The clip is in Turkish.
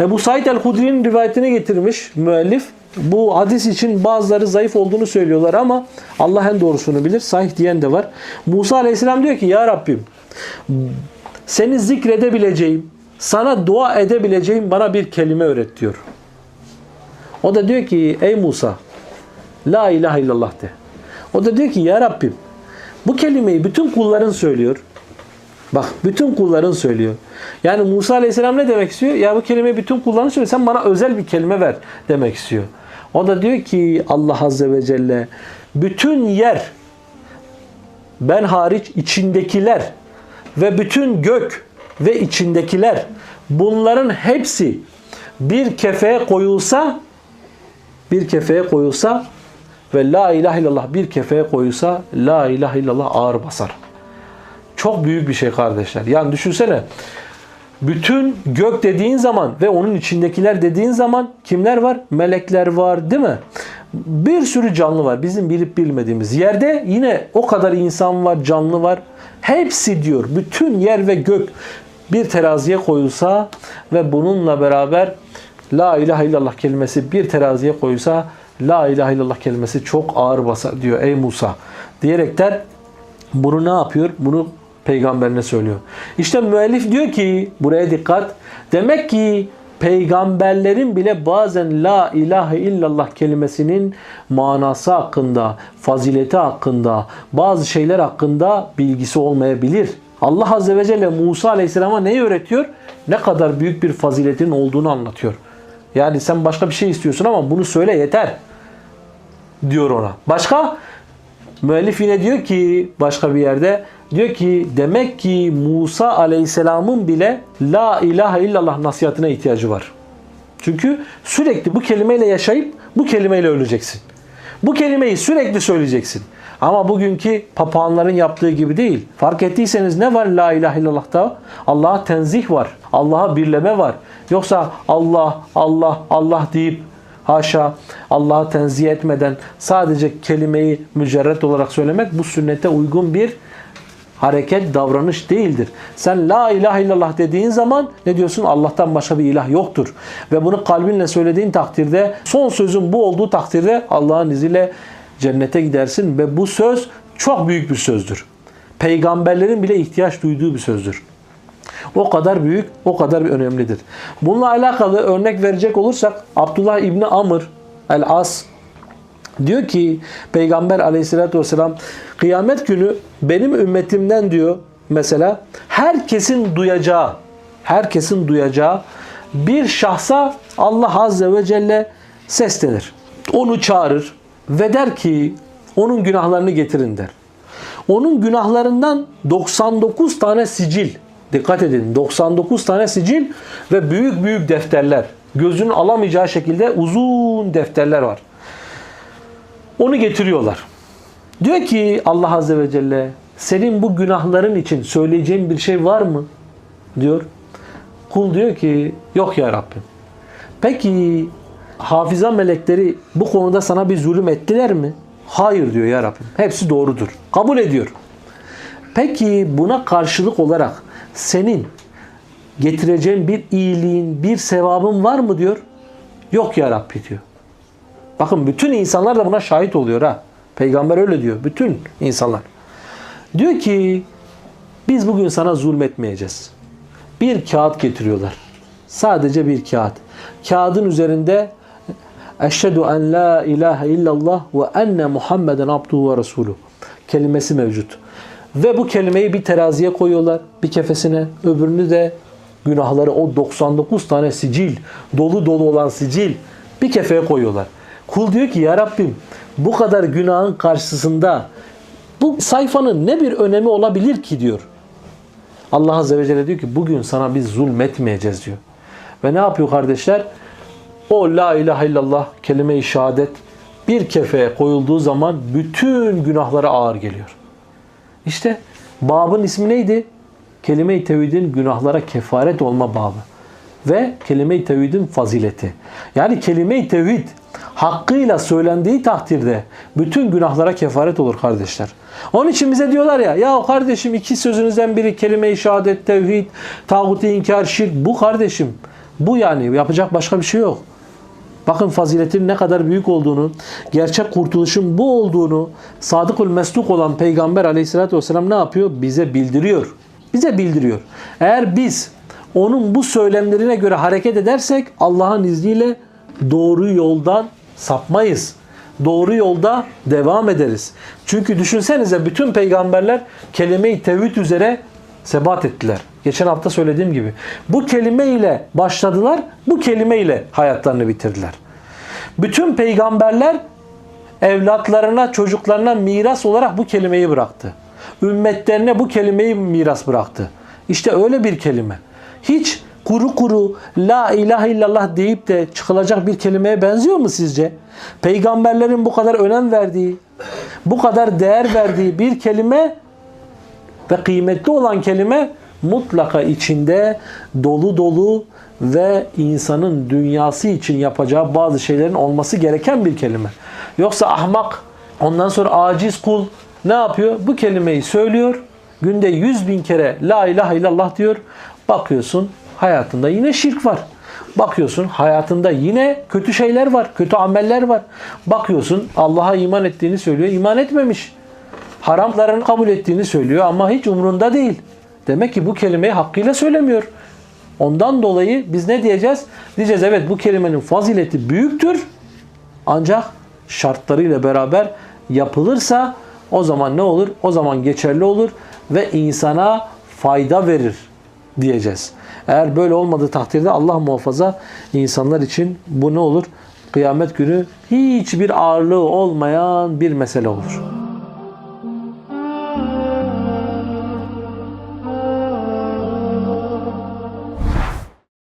Ebu Said el-Hudri'nin rivayetini getirmiş müellif. Bu hadis için bazıları zayıf olduğunu söylüyorlar ama Allah en doğrusunu bilir. Sahih diyen de var. Musa aleyhisselam diyor ki ya Rabbim seni zikredebileceğim, sana dua edebileceğim bana bir kelime öğret diyor. O da diyor ki ey Musa la ilahe illallah de. O da diyor ki ya Rabbim bu kelimeyi bütün kulların söylüyor. Bak bütün kulların söylüyor. Yani Musa Aleyhisselam ne demek istiyor? Ya bu kelimeyi bütün kulların söylüyor. Sen bana özel bir kelime ver demek istiyor. O da diyor ki Allah Azze ve Celle bütün yer ben hariç içindekiler ve bütün gök ve içindekiler bunların hepsi bir kefeye koyulsa bir kefeye koyulsa ve la ilahe illallah bir kefeye koyulsa la ilahe illallah ağır basar. Çok büyük bir şey kardeşler. Yani düşünsene bütün gök dediğin zaman ve onun içindekiler dediğin zaman kimler var? Melekler var değil mi? Bir sürü canlı var bizim bilip bilmediğimiz. Yerde yine o kadar insan var, canlı var. Hepsi diyor bütün yer ve gök bir teraziye koyulsa ve bununla beraber La ilahe illallah kelimesi bir teraziye koyulsa La ilahe illallah kelimesi çok ağır basar diyor ey Musa. Diyerekten bunu ne yapıyor? Bunu peygamberine söylüyor. İşte müellif diyor ki buraya dikkat. Demek ki peygamberlerin bile bazen la ilahe illallah kelimesinin manası hakkında, fazileti hakkında, bazı şeyler hakkında bilgisi olmayabilir. Allah Azze ve Celle Musa Aleyhisselam'a neyi öğretiyor? Ne kadar büyük bir faziletin olduğunu anlatıyor. Yani sen başka bir şey istiyorsun ama bunu söyle yeter diyor ona. Başka? Müellif yine diyor ki başka bir yerde diyor ki demek ki Musa Aleyhisselam'ın bile la ilahe illallah nasihatine ihtiyacı var. Çünkü sürekli bu kelimeyle yaşayıp bu kelimeyle öleceksin. Bu kelimeyi sürekli söyleyeceksin. Ama bugünkü papağanların yaptığı gibi değil. Fark ettiyseniz ne var la ilahe illallah'ta? Allah'a tenzih var. Allah'a birleme var. Yoksa Allah, Allah, Allah deyip haşa Allah'a tenzih etmeden sadece kelimeyi mücerret olarak söylemek bu sünnete uygun bir hareket, davranış değildir. Sen la ilahe illallah dediğin zaman ne diyorsun? Allah'tan başka bir ilah yoktur. Ve bunu kalbinle söylediğin takdirde son sözün bu olduğu takdirde Allah'ın izniyle cennete gidersin ve bu söz çok büyük bir sözdür. Peygamberlerin bile ihtiyaç duyduğu bir sözdür. O kadar büyük, o kadar bir önemlidir. Bununla alakalı örnek verecek olursak Abdullah İbni Amr el-As diyor ki Peygamber aleyhissalatü vesselam kıyamet günü benim ümmetimden diyor mesela herkesin duyacağı herkesin duyacağı bir şahsa Allah azze ve celle seslenir. Onu çağırır ve der ki onun günahlarını getirin der. Onun günahlarından 99 tane sicil Dikkat edin 99 tane sicil ve büyük büyük defterler. Gözünün alamayacağı şekilde uzun defterler var. Onu getiriyorlar. Diyor ki Allah Azze ve Celle senin bu günahların için söyleyeceğin bir şey var mı? Diyor. Kul diyor ki yok ya Rabbim. Peki hafıza melekleri bu konuda sana bir zulüm ettiler mi? Hayır diyor ya Rabbim. Hepsi doğrudur. Kabul ediyor. Peki buna karşılık olarak senin getireceğin bir iyiliğin, bir sevabın var mı diyor. Yok ya Rabbi diyor. Bakın bütün insanlar da buna şahit oluyor ha. Peygamber öyle diyor. Bütün insanlar. Diyor ki biz bugün sana zulmetmeyeceğiz. Bir kağıt getiriyorlar. Sadece bir kağıt. Kağıdın üzerinde Eşhedü en la ilahe illallah ve enne Muhammeden abduhu ve resuluhu kelimesi mevcut. Ve bu kelimeyi bir teraziye koyuyorlar, bir kefesine, öbürünü de günahları o 99 tane sicil, dolu dolu olan sicil bir kefeye koyuyorlar. Kul diyor ki ya Rabbim bu kadar günahın karşısında bu sayfanın ne bir önemi olabilir ki diyor. Allah Azze ve Celle diyor ki bugün sana biz zulmetmeyeceğiz diyor. Ve ne yapıyor kardeşler? O la ilahe illallah kelime-i şehadet bir kefeye koyulduğu zaman bütün günahlara ağır geliyor. İşte babın ismi neydi? Kelime-i tevhidin günahlara kefaret olma babı. Ve kelime-i tevhidin fazileti. Yani kelime-i tevhid hakkıyla söylendiği takdirde bütün günahlara kefaret olur kardeşler. Onun için bize diyorlar ya, ya kardeşim iki sözünüzden biri kelime-i şehadet, tevhid, tağutu inkar, şirk. Bu kardeşim Bu yani yapacak başka bir şey yok. Bakın faziletin ne kadar büyük olduğunu, gerçek kurtuluşun bu olduğunu sadıkul mesluk olan Peygamber aleyhissalatü vesselam ne yapıyor? Bize bildiriyor. Bize bildiriyor. Eğer biz onun bu söylemlerine göre hareket edersek Allah'ın izniyle doğru yoldan sapmayız. Doğru yolda devam ederiz. Çünkü düşünsenize bütün peygamberler kelime-i tevhid üzere sebat ettiler. Geçen hafta söylediğim gibi. Bu kelime ile başladılar, bu kelime ile hayatlarını bitirdiler. Bütün peygamberler evlatlarına, çocuklarına miras olarak bu kelimeyi bıraktı. Ümmetlerine bu kelimeyi miras bıraktı. İşte öyle bir kelime. Hiç kuru kuru la ilahe illallah deyip de çıkılacak bir kelimeye benziyor mu sizce? Peygamberlerin bu kadar önem verdiği, bu kadar değer verdiği bir kelime ve kıymetli olan kelime mutlaka içinde dolu dolu ve insanın dünyası için yapacağı bazı şeylerin olması gereken bir kelime. Yoksa ahmak ondan sonra aciz kul ne yapıyor? Bu kelimeyi söylüyor. Günde yüz bin kere la ilahe illallah diyor. Bakıyorsun hayatında yine şirk var. Bakıyorsun hayatında yine kötü şeyler var. Kötü ameller var. Bakıyorsun Allah'a iman ettiğini söylüyor. iman etmemiş haramlarını kabul ettiğini söylüyor ama hiç umrunda değil. Demek ki bu kelimeyi hakkıyla söylemiyor. Ondan dolayı biz ne diyeceğiz? Diyeceğiz evet bu kelimenin fazileti büyüktür. Ancak şartlarıyla beraber yapılırsa o zaman ne olur? O zaman geçerli olur ve insana fayda verir diyeceğiz. Eğer böyle olmadığı takdirde Allah muhafaza insanlar için bu ne olur? Kıyamet günü hiçbir ağırlığı olmayan bir mesele olur.